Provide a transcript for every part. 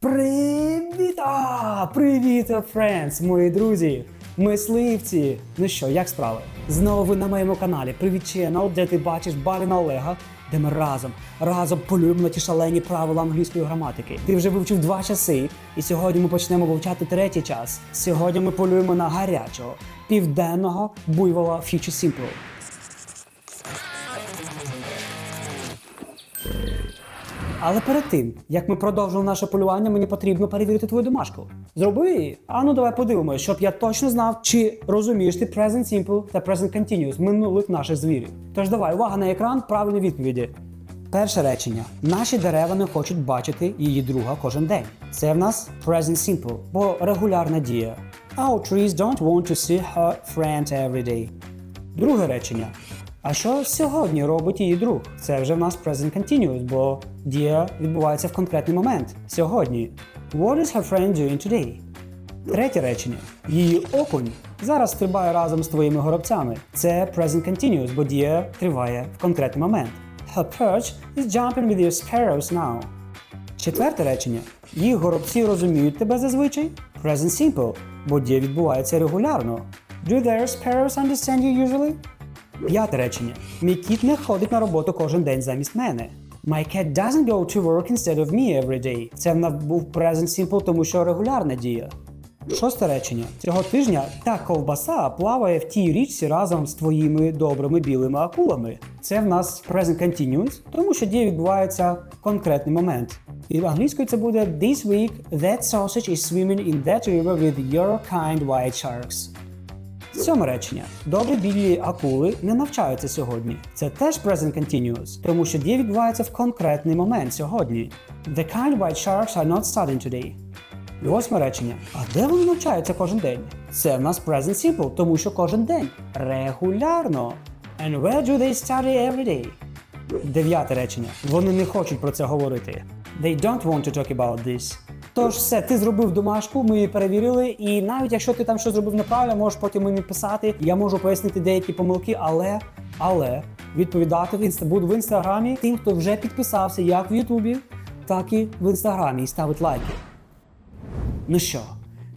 Привіт! А, привіт, френдс, мої друзі, мисливці. Ну що, як справи? Знову ви на моєму каналі Привіт Channel, де ти бачиш Барина Олега, де ми разом, разом полюємо на ті шалені правила англійської граматики. Ти вже вивчив два часи, і сьогодні ми почнемо вивчати третій час. Сьогодні ми полюємо на гарячого, південного буйвола Future Simple. Але перед тим, як ми продовжимо наше полювання, мені потрібно перевірити твою домашку. Зроби її. А ну давай подивимося, щоб я точно знав, чи розумієш ти Present Simple та Present Continuous минулих наших звірів. Тож давай, увага на екран, правильні відповіді. Перше речення: наші дерева не хочуть бачити її друга кожен день. Це в нас Present Simple, бо регулярна дія. Our trees don't want to see her friend every day. Друге речення. А що сьогодні робить її друг? Це вже в нас present continuous, бо дія відбувається в конкретний момент. Сьогодні. What is her friend doing today? Третє речення. Її окунь зараз стрибає разом з твоїми горобцями. Це present continuous, бо дія триває в конкретний момент. Her perch is jumping with your sparrows now. Четверте речення. Їх горобці розуміють тебе зазвичай. Present simple, бо дія відбувається регулярно. Do their sparrows understand you usually? П'яте речення. Мій кіт не ходить на роботу кожен день замість мене. My cat doesn't go to work instead of me every day. Це був present simple, тому що регулярна дія. Шосте речення. Цього тижня та ковбаса плаває в тій річці разом з твоїми добрими білими акулами. Це в нас present continuous, тому що дія відбувається в конкретний момент. І в англійською це буде This week that sausage is swimming in that river with your kind white sharks. Сьоме речення. Добрі білі акули не навчаються сьогодні. Це теж present continuous, тому що дія відбувається в конкретний момент сьогодні. The kind white sharks are not studying today. Восьме речення. А де вони навчаються кожен день? Це в нас present simple, тому що кожен день. Регулярно. And where do they study every day? Дев'яте речення. Вони не хочуть про це говорити. They don't want to talk about this. Тож все, ти зробив домашку, ми її перевірили, і навіть якщо ти там щось зробив неправильно, можеш потім мені писати. Я можу пояснити деякі помилки, але але відповідати в інста буду в інстаграмі тим, хто вже підписався як в Ютубі, так і в інстаграмі і ставить лайки. Ну що,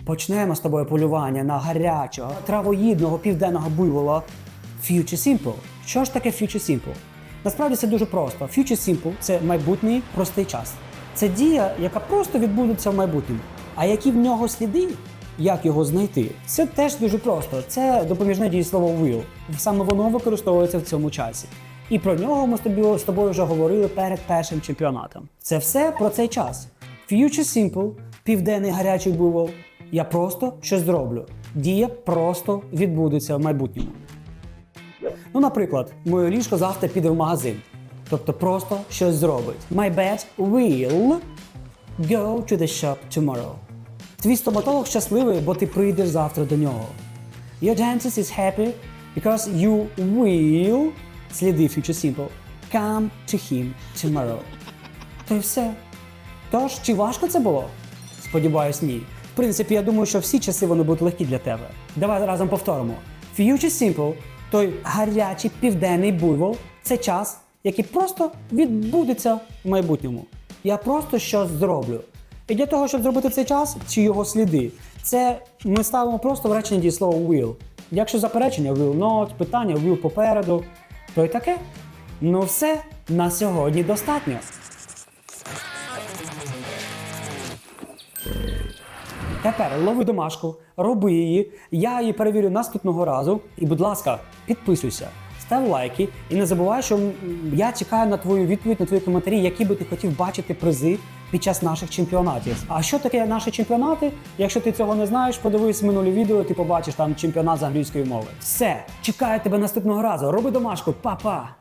почнемо з тобою полювання на гарячого травоїдного південного буйвола Future Simple. Що ж таке Future Simple? Насправді це дуже просто. Future Simple це майбутній простий час. Це дія, яка просто відбудеться в майбутньому. А які в нього сліди, як його знайти, це теж дуже просто. Це допоміжне дієслово will. Саме воно використовується в цьому часі. І про нього ми з тобою, з тобою вже говорили перед першим чемпіонатом. Це все про цей час. Future Simple, південний гарячий буйвол. Я просто щось зроблю. Дія просто відбудеться в майбутньому. Ну, наприклад, моє ліжко завтра піде в магазин. Тобто просто щось зробить. My bed will go to the shop tomorrow. Твій стоматолог щасливий, бо ти прийдеш завтра до нього. Your dentist is happy because you will сліди future simple come to him tomorrow. То й все. Тож, чи важко це було? Сподіваюсь, ні. В принципі, я думаю, що всі часи вони будуть легкі для тебе. Давай разом повторимо. Future Simple, той гарячий південний буйвол, це час, який просто відбудеться в майбутньому. Я просто щось зроблю. І для того, щоб зробити цей час чи його сліди, це ми ставимо просто в реченні дієслово will. Якщо заперечення will not, питання will попереду, то й таке. Ну все, на сьогодні достатньо. Тепер лови домашку, роби її, я її перевірю наступного разу. І, будь ласка, підписуйся, став лайки і не забувай, що я чекаю на твою відповідь, на твої коментарі, які би ти хотів бачити призи під час наших чемпіонатів. А що таке наші чемпіонати? Якщо ти цього не знаєш, подивись минулі відео, ти побачиш там чемпіонат з англійської мови. Все, чекаю тебе наступного разу. Роби домашку, па-па!